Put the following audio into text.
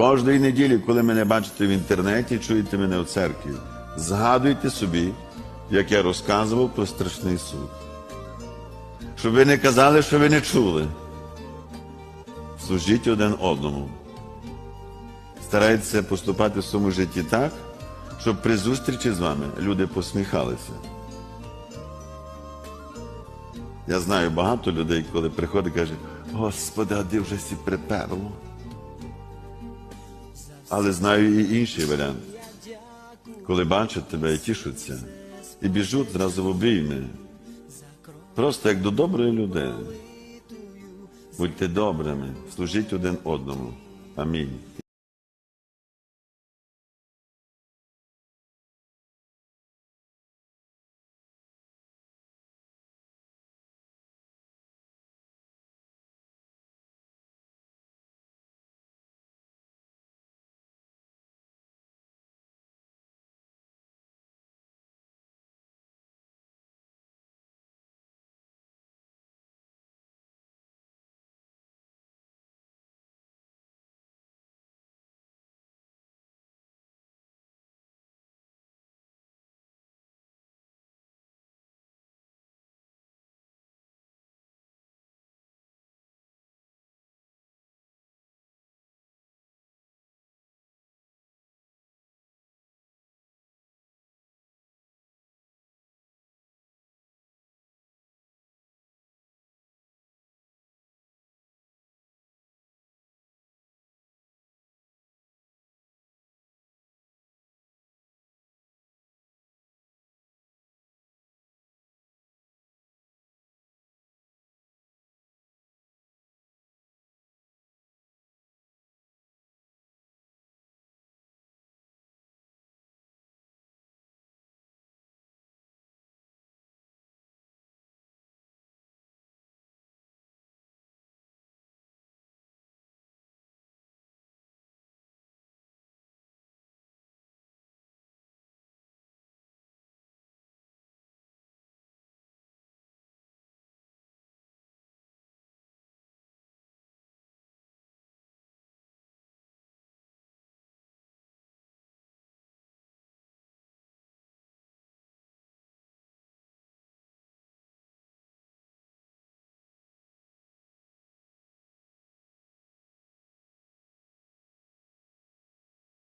Кожної неділі, коли мене бачите в інтернеті, чуєте мене в церкві, згадуйте собі, як я розказував про страшний суд. Щоб ви не казали, що ви не чули. Служіть один одному. Старайтеся поступати в своєму житті так, щоб при зустрічі з вами люди посміхалися. Я знаю багато людей, коли приходять, кажуть, Господи, а де вже сі приперло. Але знаю і інший варіант. Коли бачать тебе і тішуться, і біжуть зразу в обійми. Просто як до доброї людини. Будьте добрими, служіть один одному. Амінь.